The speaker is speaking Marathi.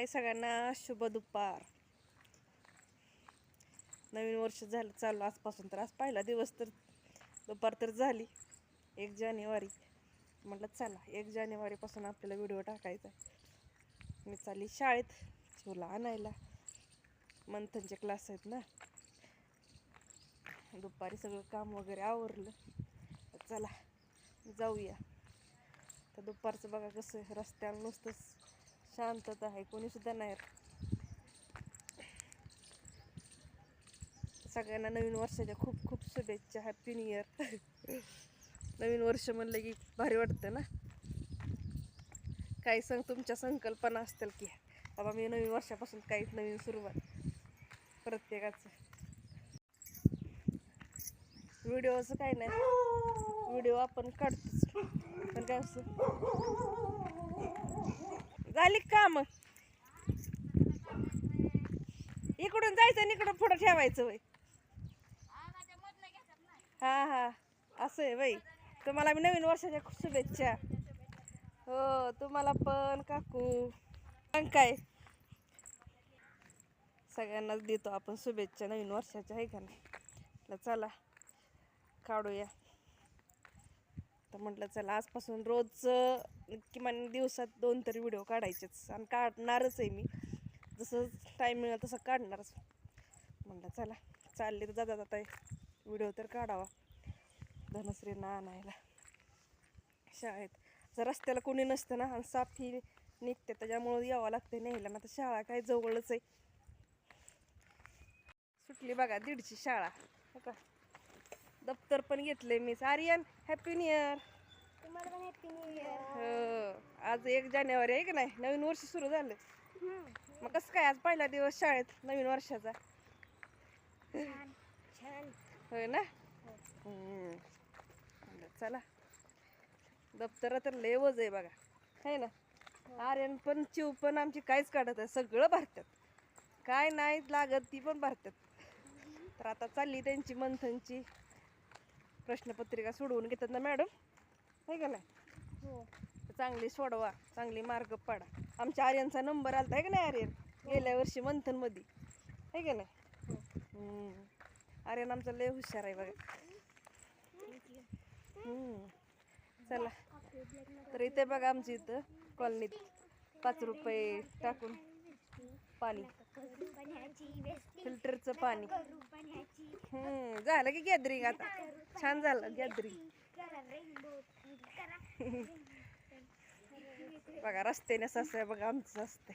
हाय सगळ्यांना शुभ दुपार. नवीन वर्ष झालं चालू आजपासून तर आज पहिला दिवस तर दुपार तर झाली एक जानेवारी. म्हटलं चला एक जानेवारीपासून आपल्याला व्हिडिओ टाकायचा आहे. मी चालली शाळेत शिवला आणायला. मंथनचे क्लास आहेत ना. दुपारी सगळं काम वगैरे आवरलं. तर चला जाऊया. तर दुपारचं बघा कसं आहे, रस्त्याला नुसतंच शांतता आहे कोणीसुद्धा नाही सगळ्यांना नवीन वर्षाच्या खूप खूप शुभेच्छा. हॅपी न्यू इयर नवीन वर्ष म्हणलं की भारी वाटतं ना? काही संग तुमच्या संकल्पना असतील की बाबा मी नवीन वर्षापासून काहीच नवीन सुरुवात. प्रत्येकाचं. व्हिडिओचं काही नाही. व्हिडिओ आपण काढतोच. पण काय असं? झाली का मग? इकडून जायचं आणि इकडं पुढं ठेवायचं वय. हा हा. असं आहे बाई तुम्हाला मी नवीन वर्षाच्या खूप शुभेच्छा. हो तुम्हाला पण काकू. पण काय? सगळ्यांनाच देतो आपण शुभेच्छा नवीन वर्षाच्या आहे का नाही? चला काढूया. तर म्हटलं चला आजपासून रोज किमान दिवसात दोन तरी व्हिडिओ काढायचेच आणि काढणारच आहे मी. जसं टाईम मिळेल तसं काढणारच. म्हटलं चला चालले तर जाता जाता व्हिडिओ तर काढावा. धनश्रींना आणायला. शाळेत. जर रस्त्याला कोणी नसतं ना आणि साफी निघते त्याच्यामुळं यावं लागते न्यायला. ना तर शाळा काय जवळच आहे. सुटली बघा दीडची शाळा. हो का? दप्तर पण घेतले मी. आर्यन हॅपी न्यू इयर तुम्हाला पण हॅपी न्यू इयर हो. आज एक जानेवारी आहे की नाही? नवीन वर्ष सुरू झालं. मग कसं काय आज पहिला दिवस शाळेत नवीन वर्षाचा? होय ना. म्हणलं चला. दप्तर तर लय वज आहे बघा. है ना? आर्यन पण चिव पण आमची काहीच काढत आहे सगळं भरतात. काय नाही लागत ती पण भरतात. तर आता चालली त्यांची मंथनची. प्रश्नपत्रिका सोडवून घेतात ना मॅडम? है का नाही? हो. चांगली सोडवा चांगली मार्ग पाडा. आमच्या आर्यनचा नंबर आलता आहे का नाही आर्यन? गेल्या वर्षी मंथनमध्ये आहे का नाही? हम्म. आर्यन आमचा लय हुशार आहे बघा. चला. तर इथे बघा आमच्या इथं कॉलनीत पाच रुपये टाकून. पाणी. फिल्टरचं पाणी. हम्म झालं की गॅदरिंग आता. छान झालं गॅदरिंग. बघा रस्त्याने असं आहे बघा आमचं असते